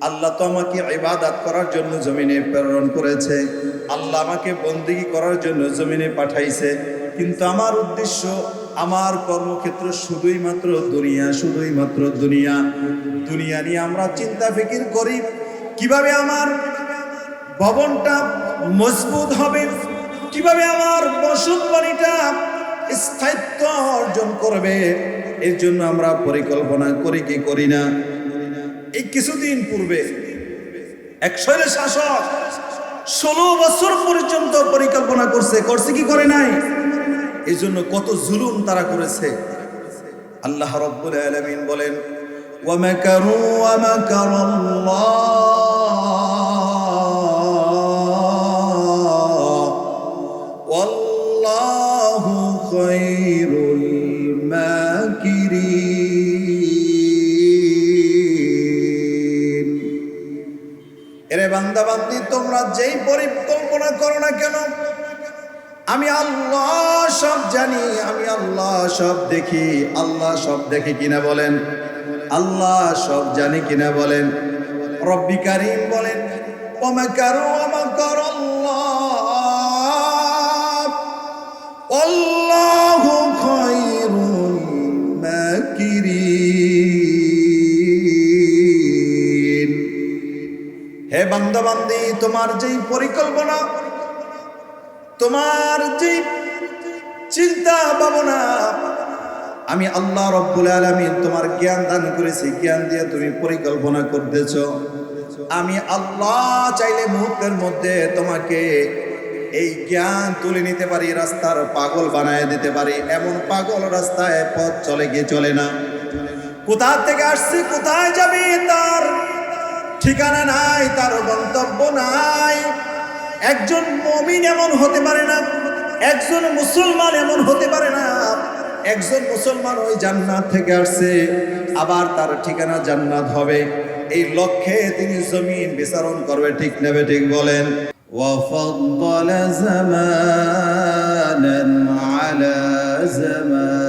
আল্লাহ তো আমাকে ইবাদত করার জন্য জমিনে প্রেরণ করেছে। আল্লাহ আমাকে বন্দিগি করার জন্য জমিনে পাঠাইছে। কিন্তু আমার উদ্দেশ্য, আমার কর্মক্ষেত্র শুধুই মাত্র দুনিয়া, শুধুই মাত্র দুনিয়া। দুনিয়া নিয়ে আমরা চিন্তা ফিকির করি। কীভাবে আমার ভবনটা মজবুত হবে? কীভাবে আমার বসত বাড়িটা স্থায়িত্ব অর্জন করবে? এর জন্য আমরা পরিকল্পনা করি কি করি না। এই কিছুদিন পূর্বে এক শাসক ষোলো বছর পর্যন্ত পরিকল্পনা করছে করছে কি করে নাই? এই জন্য কত জুলুম তারা করেছে। আল্লাহ রব্বুল আলামিন বলেন ওয়াল্লাহু খায়রুল বান্দা বান্দি তোমরা যেই পরিকল্পনা করো না কেন? আমি আল্লাহ সব জানি, আমি আল্লাহ সব দেখি। আল্লাহ সব দেখে কিনা বলেন? আল্লাহ সব জানি কিনা বলেন? রব্বি কারিম বলেন ওমাকার আল্লাহ আল্লাহু। তোমার যেই পরিকল্পনা, তোমার যেই চিন্তা ভাবনা, আমি আল্লাহ রব্বুল আলমিন তোমার জ্ঞান দান করেছি, জ্ঞান দিয়ে তুমি পরিকল্পনা করতেছ। আমি আল্লাহ চাইলে মুহূর্তের মধ্যে তোমাকে এই জ্ঞান তুলে নিতে পারি, রাস্তার পাগল বানায় দিতে পারি। এমন পাগল রাস্তায় পথ চলে গিয়ে চলে না। কোথা থেকে আসছি, কোথায় যাবে তার ঠিকানা নাই তার গন্তব্য নাই একজন মমিন এমন হতে পারে না একজন মুসলমান এমন হতে পারে না একজন মুসলমান ওই জান্নাত থেকে আসছে আবার তার ঠিকানা জান্নাত হবে এই লক্ষ্যে তিনি জমিন বিচারণ করবে ঠিক নেবে ঠিক বলেন وفضل زمانا على زمان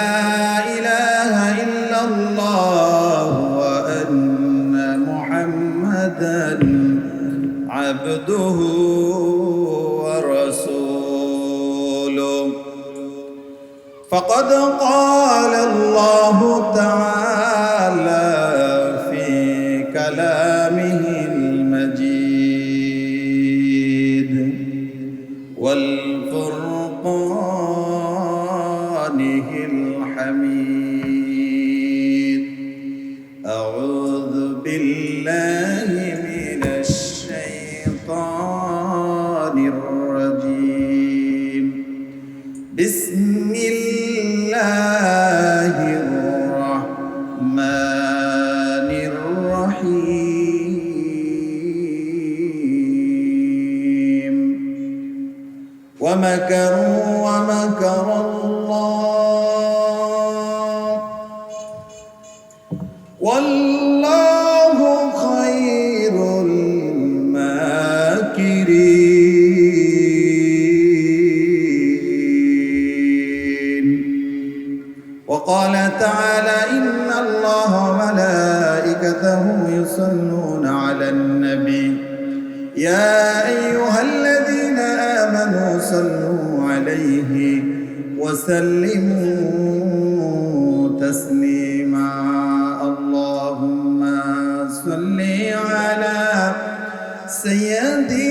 فقد قال الله تعالى في كلامه ومكر الله. والله خير الماكرين. وقال تعالى إن الله وملائكته يصلون على النبي. يا أيها الذين آمنوا صلوا عليه وسلموا تسليما. اللهم صل على سيدنا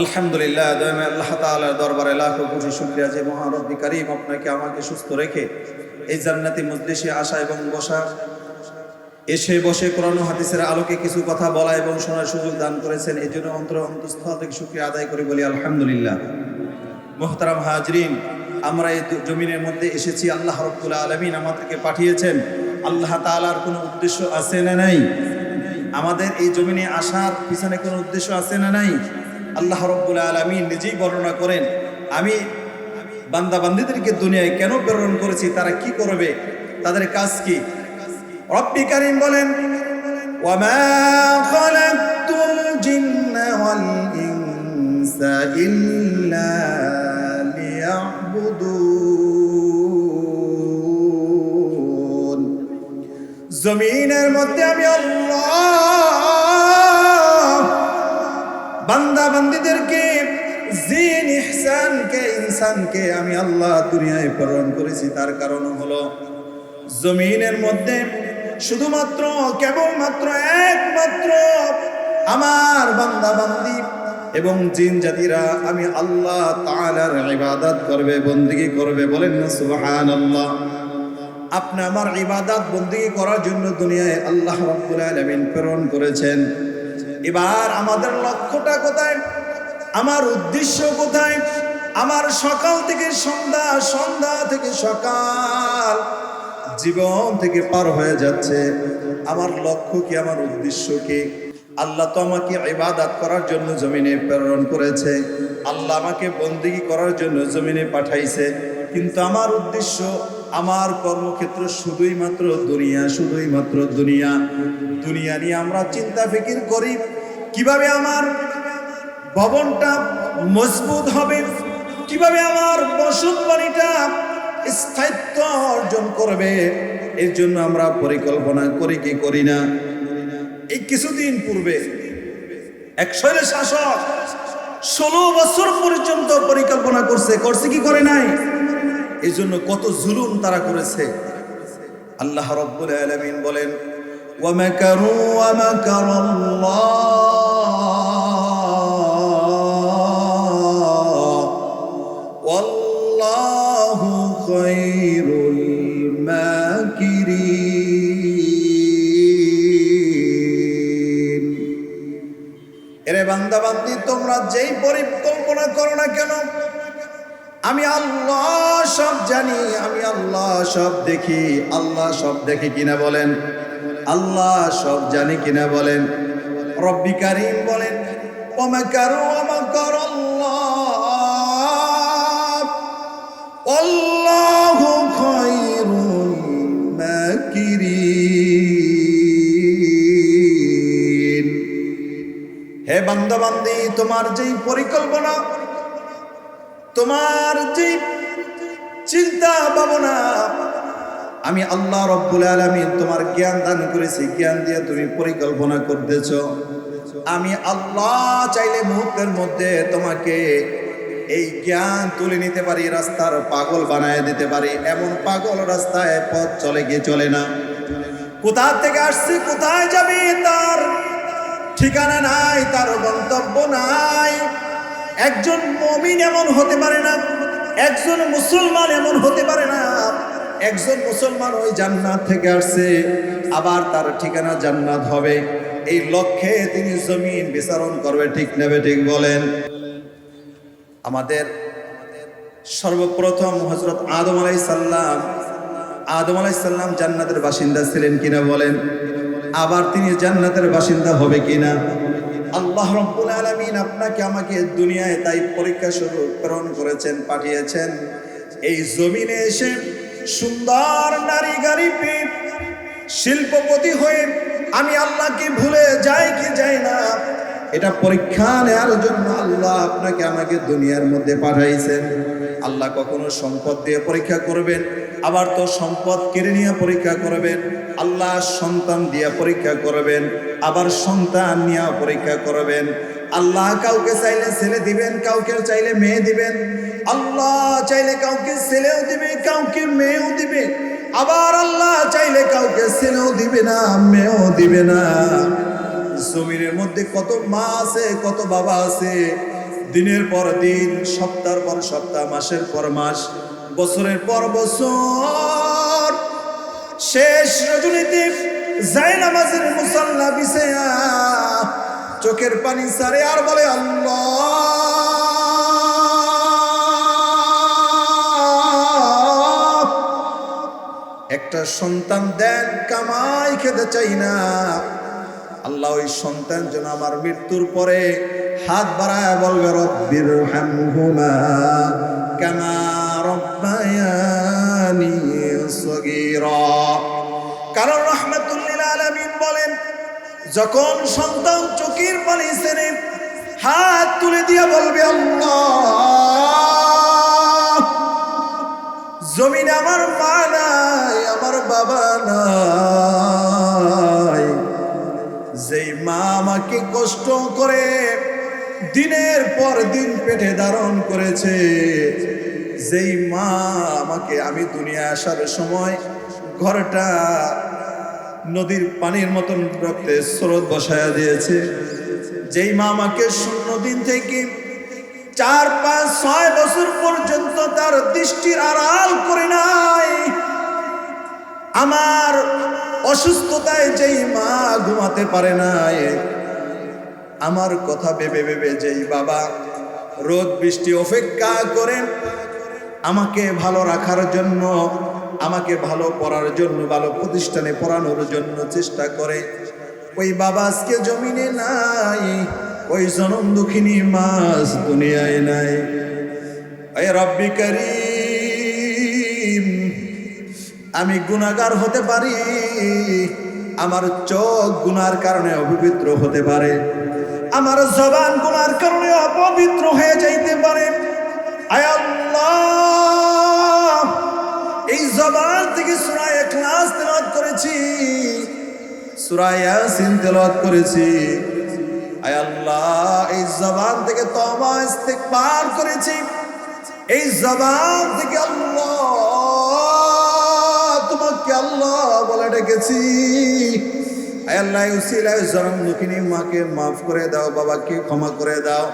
আলহামদুলিল্লাহ দয়ামে আল্লাহ তাআলার দরবারে লাখো কোটি শুকরিয়া যে মহান করিম আপনাকে আমাকে সুস্থ রেখে এই জান্নাতি মজলিসে আসা এবং বসা, এসে বসে কোরআন হাদিসের আলোকে কিছু কথা বলা এবং শোনার সুযোগ দান করেছেন এই জন্য অন্তর অন্তঃস্থল থেকে শুকরিয়া আদায় করি বলি আলহামদুলিল্লাহ। মোহতারাম হাজরিন, আমরা এই জমিনের মধ্যে এসেছি, আল্লাহ রব্বুল আলমিন আমাদেরকে পাঠিয়েছেন আল্লাহ তালার কোনো উদ্দেশ্য আছে না নাই? আমাদের এই জমিনে আসার পিছনে কোনো উদ্দেশ্য আছে না নাই? আল্লাহ রব্বুল আলমী নিজেই বর্ণনা করেন, আমি বান্দাবান্দিদেরকে দুনিয়ায় কেন প্রেরণ করেছি? তারা কি করবে? তাদের কাজ কি? রব্বি বলেন ওয়ামা জমিনের মধ্যে আমি আল্লাহ। বান্দা বান্দিদেরকে, জিন, ইহসানকে, ইনসানকে আমি আল্লাহ দুনিয়ায় প্রেরণ করেছি। তার কারণ হলো জমিনের মধ্যে শুধুমাত্র, কেবলমাত্র, একমাত্র আমার বান্দা বান্দি এবং জিন জাতিরা আমি আল্লাহ তাআলার ইবাদত করবে, বন্দিগি করবে, বলেন না সুবহানাল্লাহ। আপনি আমার ইবাদত বন্দী করার জন্য দুনিয়ায় আল্লাহ রাব্বুল আলামিন প্রেরণ করেছেন। এবার আমাদের লক্ষ্যটা কোথায়? আমার উদ্দেশ্য কোথায়? আমার সকাল থেকে সন্ধ্যা সন্ধ্যা থেকে সকাল জীবন থেকে পার হয়ে যাচ্ছে। আমার লক্ষ্য কি? আমার উদ্দেশ্য কি? আল্লাহ তো আমাকে ইবাদত করার জন্য জমিনে প্রেরণ করেছে। আল্লাহ আমাকে বন্দিগি করার জন্য জমিনে পাঠাইছে। কিন্তু আমার উদ্দেশ্য আমার কর্মক্ষেত্র শুধুই মাত্র দুনিয়া, শুধুই মাত্র দুনিয়া। দুনিয়া নিয়ে আমরা চিন্তা, ফিকির করি। কীভাবে আমার ভবনটা মজবুত হবে? কীভাবে আমার বসত বাড়িটা স্থায়িত্ব অর্জন করবে? এর জন্য আমরা পরিকল্পনা করি কি করি না। এই কিছুদিন পূর্বে এক শাসক ষোলো বছর পর্যন্ত পরিকল্পনা করছে করছে কি করে নাই? এই জন্য কত জুলুম তারা করেছে। আল্লাহ রব্বুল আলামিন বলেন ওয়ামাকারু ওয়ামাকার আল্লাহ ওয়াল্লাহু খায়রুল মাকিরিন। এরে বান্দা বান্দি তোমরা যেই পরিকল্পনা করো না কেন? আমি আল্লাহ সব জানি, আমি আল্লাহ সব দেখি। আল্লাহ সব দেখি কিনা বলেন? আল্লাহ সব জানি কিনা বলেন? রব্বি কারিম বলেন আল্লাহ? হে বান্দি তোমার যেই পরিকল্পনা তোমার যে চিন্তা ভাবনা, আমি আল্লাহ রব্বুল আলমিন তোমার জ্ঞান দান করেছি, জ্ঞান দিয়ে তুমি পরিকল্পনা করতেছ। আমি আল্লাহ চাইলে মুহূর্তের মধ্যে তোমাকে এই জ্ঞান তুলে নিতে পারি, রাস্তার পাগল বানায় দিতে পারি। এমন পাগল রাস্তায় পথ চলে গিয়ে চলে না। কোথা থেকে আসছি, কোথায় যাবি, তার ঠিকানা নাই, তার গন্তব্য নাই। একজন মমিন এমন হতে পারে না, একজন মুসলমান এমন হতে পারে না। একজন মুসলমান ওই জান্নাত থেকে আসছে, আবার তার ঠিকানা জান্নাত হবে। এই লক্ষ্যে তিনি জমিন বিচারণ করবে, ঠিক নেবে ঠিক বলেন? আমাদের সর্বপ্রথম হজরত আদম আলাই সাল্লাম আদম আলাই সাল্লাম জান্নাতের বাসিন্দা ছিলেন কিনা বলেন? আবার তিনি জান্নাতের বাসিন্দা হবে কিনা? আল্লাহ রব্বুল আলমিন আপনাকে আমাকে দুনিয়ায় তাই পরীক্ষা শুরু প্রেরণ করেছেন, পাঠিয়েছেন। এই জমিনে এসে সুন্দর নারী গাড়ি পিঠ শিল্পপতি হয়ে আমি আল্লাহকে ভুলে যাই কি যাই না, এটা পরীক্ষা নেওয়ার জন্য আল্লাহ আপনাকে আমাকে দুনিয়ার মধ্যে পাঠাইছেন। আল্লাহ কখনো সম্পদ দিয়ে পরীক্ষা করবেন, আবার তো সম্পদ কেড়ে নিয়ে পরীক্ষা করবেন, আল্লাহ সন্তান দিয়ে পরীক্ষা করবেন, আবার সন্তান নিয়ে পরীক্ষা করবেন। আল্লাহ কাউকে চাইলে ছেলে দিবেন, কাউকে চাইলে মেয়ে দিবেন। আল্লাহ চাইলে কাউকে ছেলেও দিবে, কাউকে মেয়েও দিবে। আবার আল্লাহ চাইলে কাউকে ছেলেও দিবে না, মেয়েও দিবে না। জমিনের মধ্যে কত মা আছে, কত বাবা আছে। দিনের পর দিন, সপ্তাহের পর সপ্তাহ, মাসের পর মাস, বছরের পর বছর, শেষ রজনীতে যায় নামাজের মুসাল্লা বিছেয়া চোখের পানি সারে আর বলে, আল্লাহ, একটা সন্তান দেন, কামাই খেতে চাই না। আল্লাহ ওই সন্তান যেন আমার মৃত্যুর পরে হাত বাড়ায় বলবে রব্বির হামহুমা কামা রব্বায়ানি সগীরা। কারণ রহমাতুল্লিল আলামিন বলেন, যখন সন্তান চোখের পানি ছেড়ে হাত তুলে দিয়ে বলবে, আল্লাহ, জমিনে আমার মা নাই, আমার বাবা নাই। যেই মা আমাকে কষ্ট করে দিনের পর দিন পেটে ধারণ করেছে। যেই মা আমাকে আমি দুনিয়া আসার সময় ঘরটা নদীর পানির মতন রক্তে স্রোত বসায়া দিয়েছে। যেই মা আমাকে শূন্য দিন থেকে চার, পাঁচ, ছয় বছর পর্যন্ত তার দৃষ্টির আড়াল করে নাই। আমার অসুস্থতায় যেই মা ঘুমাতে পারে নাই আমার কথা ভেবে ভেবে যেই বাবা রোদ বৃষ্টি অপেক্ষা করেন, আমাকে ভালো রাখার জন্য, আমাকে ভালো পড়ার জন্য, ভালো প্রতিষ্ঠানে পড়ানোর জন্য চেষ্টা করে। ওই বাবা আজকে জমিনে নাই, ওই জনম দুঃখিনী মাছ দুনিয়ায় নাই। রব্বি করিম, আমি গুণাগার হতে পারি আমার চোখ গুনার কারণে অপবিত্র হতে পারে। আমার জবান গুনার কারণে অপবিত্র হয়ে যাইতে পারে। এই জবান থেকে সুরায় ক্লাস তেলাওয়াত করেছি। সুরায় ইয়াসিন তেলাওয়াত করেছি। আল্লাহ, এই জবান থেকে তওবা ইস্তেগফার করেছি। এই জবান থেকে আল্লাহ আল্লাহ বলে ডেকেছি। আল্লাহ মাকে মাফ করে দাও, বাবাকে ক্ষমা করে দাও।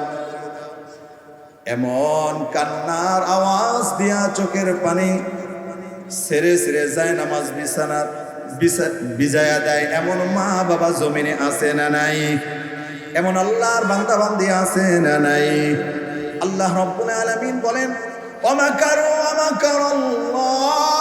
এমন কান্নার আওয়াজ দিয়া চোখের পানি সেরে সেরে যায় নামাজ বিছানার বিজায়া দেয়। এমন মা বাবা জমিনে আছে না নাই? এমন আল্লাহর বান্দা বান্দি আছে না নাই? আল্লাহ রব্বুল আলামিন বলেন ওমাকারু ওমাকার আল্লাহ।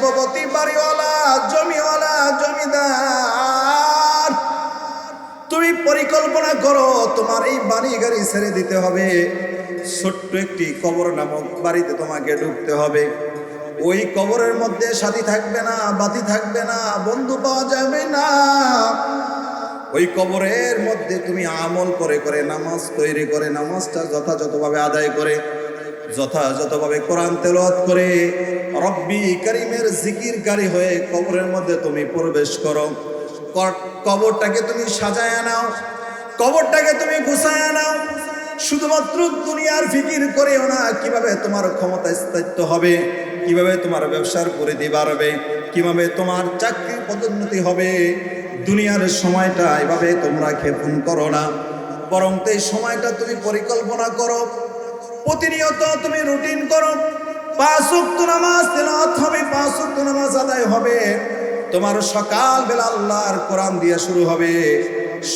শিল্পপতি বাড়িওয়ালা, জমিওয়ালা, জমিদার। তুমি পরিকল্পনা করো, তোমার এই বাড়ি গাড়ি ছেড়ে দিতে হবে। ছোট্ট একটি কবর নামক বাড়িতে তোমাকে ঢুকতে হবে। ওই কবরের মধ্যে সাথী থাকবে না, বাতি থাকবে না, বন্ধু পাওয়া যাবে না। ওই কবরের মধ্যে তুমি আমল করে করে নামাজ তৈরি করে, নামাজটা যথাযথভাবে আদায় করে, যথাযথভাবে কোরআন তেলাওয়াত করে রব্বি করিমের জিকিরকারী হয়ে কবরের মধ্যে তুমি প্রবেশ করো। কবরটাকে তুমি সাজায় নাও। কবরটাকে তুমি গুছায় নাও। শুধুমাত্র দুনিয়ার ফিকির করেও না, কীভাবে তোমার ক্ষমতা স্থায়িত্ব হবে, কীভাবে তোমার ব্যবসার পরিধি বাড়বে, কীভাবে তোমার চাকরির পদোন্নতি হবে, দুনিয়ার সময়টা এভাবে তোমরা ক্ষেপণ করো না। বরং এই সময়টা তুমি পরিকল্পনা করো। প্রতিনিয়ত তুমি রুটিন করো। পাঁচ ওয়াক্ত নামাজ আদায় হবে। তোমার সকাল আল্লাহর কোরআন দিয়ে শুরু হবে।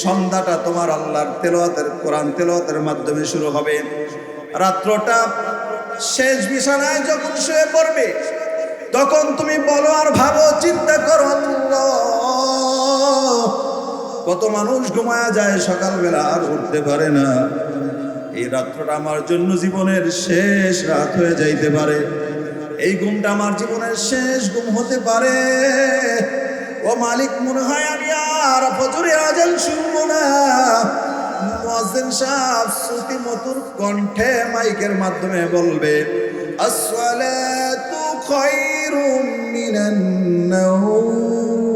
সন্ধ্যাটা তোমার আল্লাহর তেলাওয়াতের কোরআন তেলাওয়াতের মাধ্যমে শুরু হবে। রাত্রটা শেষ বিছানায় যখন শুয়ে পড়বে, তখন তুমি বলো আর ভাবো, চিন্তা করো কত মানুষ ঘুমায়া যায় সকালবেলা, আর উঠতে পারে না। এই রাত্রটা আমার জন্য জীবনের শেষ রাত হয়ে যাইতে পারে। এই ঘুমটা আমার জীবনের শেষ ঘুম হতে পারে। ও মালিক, মনে হয় আমি আর ফজরে আজান শুনব না। মুয়াজ্জিন সাহেব শ্রুতি মধুর কণ্ঠে মাইকের মাধ্যমে বলবে, আসসালাতু খায়রুম মিনান নাওম।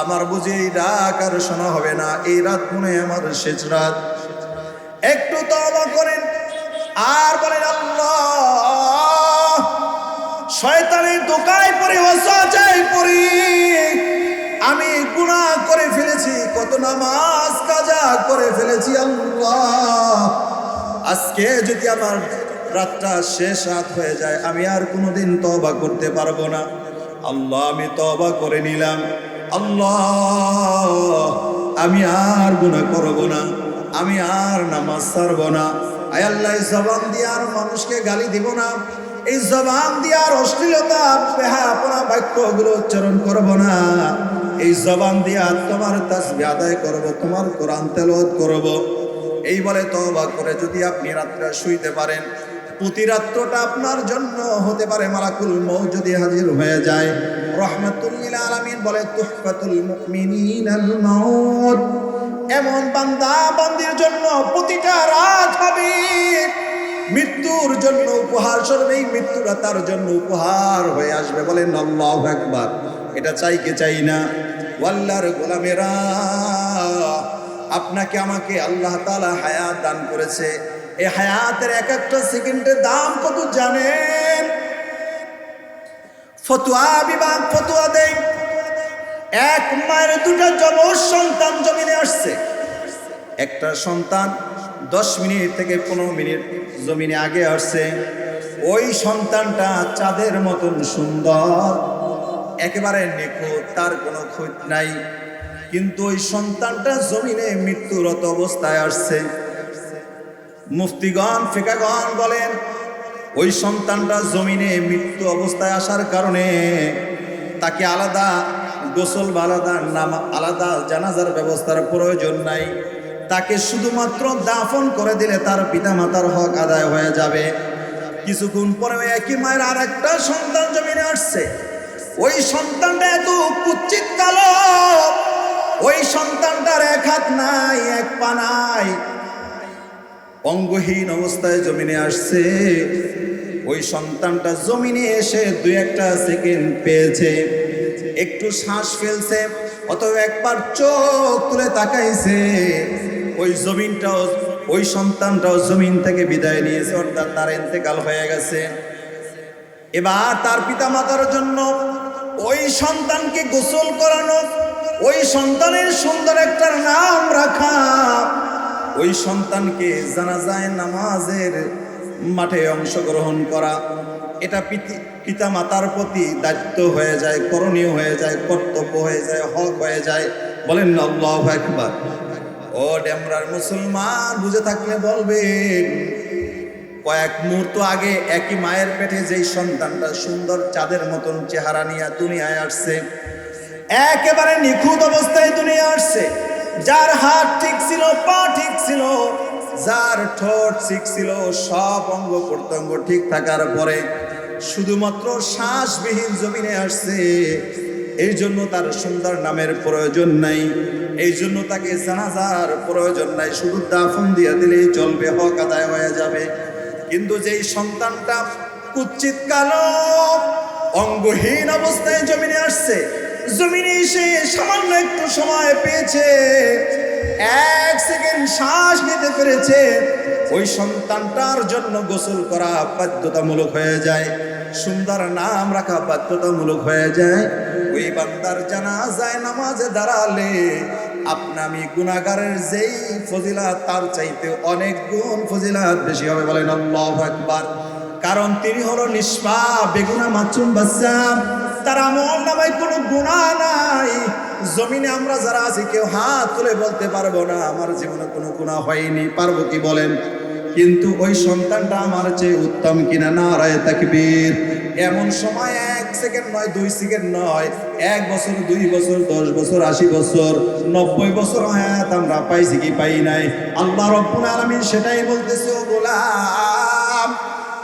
আমার বুঝি এই ডাক আর শোনা হবে না। এই রাত মনে আমার শেষ রাত। একটু তওবা করেন। আর বলেন শয়তানের দোকায় পড়ে ওয়াসাচাই পড়ি। আমি গুনাহ করে ফেলেছি, কত নামাজ কাজা করে ফেলেছি, আল্লাহ। আজকে যদি আমার রাতটা শেষ রাত হয়ে যায়, আমি আর কোনোদিন তওবা করতে পারব না। আল্লাহ, আমি তবা করে নিলাম। আল্লাহ, আমি আর গুনাহ করব না, আমি আর নামাজ ছাড়বো না। আয় আল্লাহ জবান দিয়ে আর মানুষকে গালি দিব না। এই জবান দিয়ে আর অশ্লীলতা বেহাপনা বাক্যগুলো উচ্চারণ করব না। এই জবান দিয়ে তোমার তাসবি আদায় করব, তোমার কোরআন তেলাওয়াত করব। এই বলে তওবা করে যদি আপনি রাত্রে শুইতে পারেন, প্রতি রাত্রটা আপনার জন্য হতে পারে মালাকুল মৌ যদি হাজির হয়ে যায়। রহমাতুল্লিল আলামিন বলে, তুহফাতুল মুমিনিনাল মাউত। এমন বান্দা বান্দির জন্য প্রতিটা রাত হবে। মৃত্যুর জন্য উপহার স্বরূপ এই মৃত্যুটা তার জন্য উপহার হয়ে আসবে বলেন আল্লাহু একবার এটা চাই কে চাই না? ওয়াল্লার গোলামেরা, আপনাকে আমাকে আল্লাহ তাআলা হায়াত দান করেছে। এই হায়াতের এক একটা সেকেন্ডের দাম কত জানেন? ফতুয়া বিভাগ ফতুয়া দেয় এক মায়ের দুটা যমজ সন্তান জমিনে আসছে। একটা সন্তান দশ মিনিট থেকে পনেরো মিনিট জমিনে আগে আসছে। ওই সন্তানটা চাঁদের মতন সুন্দর। একেবারে নিখুঁত, তার কোনো খুঁত নাই। কিন্তু ওই সন্তানটা জমিনে মৃত্যুরত অবস্থায় আসছে। মুফতিগণ, ফিকাগণ বলেন ওই সন্তানটা জমিনে মৃত্যু অবস্থায় আসার কারণে তাকে আলাদা গোসল বা আলাদা নাম, আলাদা জানাজার ব্যবস্থার প্রয়োজন নাই। তাকে শুধুমাত্র দাফন করে দিলে তার পিতা মাতার হক আদায় হয়ে যাবে। কিছুক্ষণ পরে একই মায়ের আর একটা সন্তান জমিনে আসছে। ওই সন্তানটা এত কুচ্ছিত কালো, ওই সন্তানটার এক হাত নাই, এক পা নাই অঙ্গহীন অবস্থায় জমিনে আসছে। ওই সন্তানটা জমিনে এসে দুই একটা সেকেন্ড পেয়েছে। একটু শ্বাস ফেলছে, অথবা একবার চোখ তুলে তাকাইছে। ওই জমিনটাও, ওই সন্তানটাও জমিন থেকে বিদায় নিয়েছে, অর্থাৎ তার এতেকাল হয়ে গেছে। এবার তার পিতা মাতার জন্য ওই সন্তানকে গোসল করানো, ওই সন্তানের সুন্দর একটা নাম রাখা। ওই সন্তানকে জানাজায় নামাজের মাঠে অংশগ্রহণ করা। এটা পিতা মাতার প্রতি দায়িত্ব হয়ে যায়, করণীয় হয়ে যায়, কর্তব্য হয়ে যায়, হক হয়ে যায়। বলেন আল্লাহু একবার ও ডেমরার মুসলমান, বুঝে থাকলে বলবেন, কয়েক মুহূর্ত আগে একই মায়ের পেটে যেই সন্তানটা সুন্দর চাঁদের মতন চেহারা নিয়ে দুনিয়ায় আসছে, একেবারে নিখুঁত অবস্থায় দুনিয়া আসছে। যার হাত ঠিক ছিল, পা ঠিক ছিল, যার ঠোঁট ঠিক ছিল, সব অঙ্গ প্রত্যঙ্গ ঠিক থাকার পরে শুধুমাত্র শ্বাসবিহীন জমিনে আসছে। এই জন্য তার সুন্দর নামের প্রয়োজন নাই। এই জন্য তাকে জানাজার প্রয়োজন নাই। শুধু দাফন দিয়ে দিলেই চলবে, হক আদায় হয়ে যাবে। কিন্তু যেই সন্তানটা কুচ্ছিত কালো, অঙ্গহীন অবস্থায় জমিনে আসছে জমিনে এসে সামান্য একটু সময় পেয়েছে। এক সেকেন্ড শ্বাস নিতে পেরেছে। ওই সন্তানটার জন্য গোসল করা বাধ্যতামূলক হয়ে যায়। সুন্দর নাম রাখা বাধ্যতামূলক হয়ে যায়। ওই বান্দার জানা যায় নামাজে দাঁড়ালে আপনা আমি গুনাগারের যেই ফজিলাত, তার চাইতে অনেক গুণ ফজিলাত বেশি হবে বলেন আল্লাহু আকবার। কারণ তিনি হলো নিষ্পা, বেগুনা, মাচুম বাচ্চা তার আমল নামায় কোনো গুণা নাই। জমিনে আমরা যারা আছি, কেউ হাত তুলে বলতে পারব না, আমার জীবনে কোনো গুণা হয়নি, পারব কি বলেন? কিন্তু ওই সন্তানটা আমার চেয়ে উত্তম কিনা? না রায় তাকবীর। এমন সময় এক সেকেন্ড নয়, দুই সেকেন্ড নয়, এক বছর, দুই বছর, দশ বছর, আশি বছর, নব্বই বছর হায়াত আমরা পাইছি কি পাই নাই? আল্লাহ রব্বুল আলামিন সেটাই বলতেছে, ও গোলাম!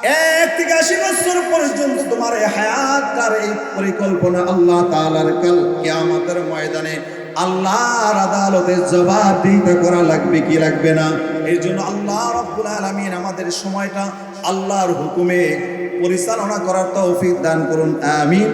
এক বছর পর্যন্ত তোমার এই পরিকল্পনা আল্লাহ কাল ময়দানে আদালতে করা লাগবে কি না? এই জন্য আল্লাহ আমাদের সময়টা আল্লাহর হুকুমে পরিচালনা করার তৌফিক দান করুন। আমিন।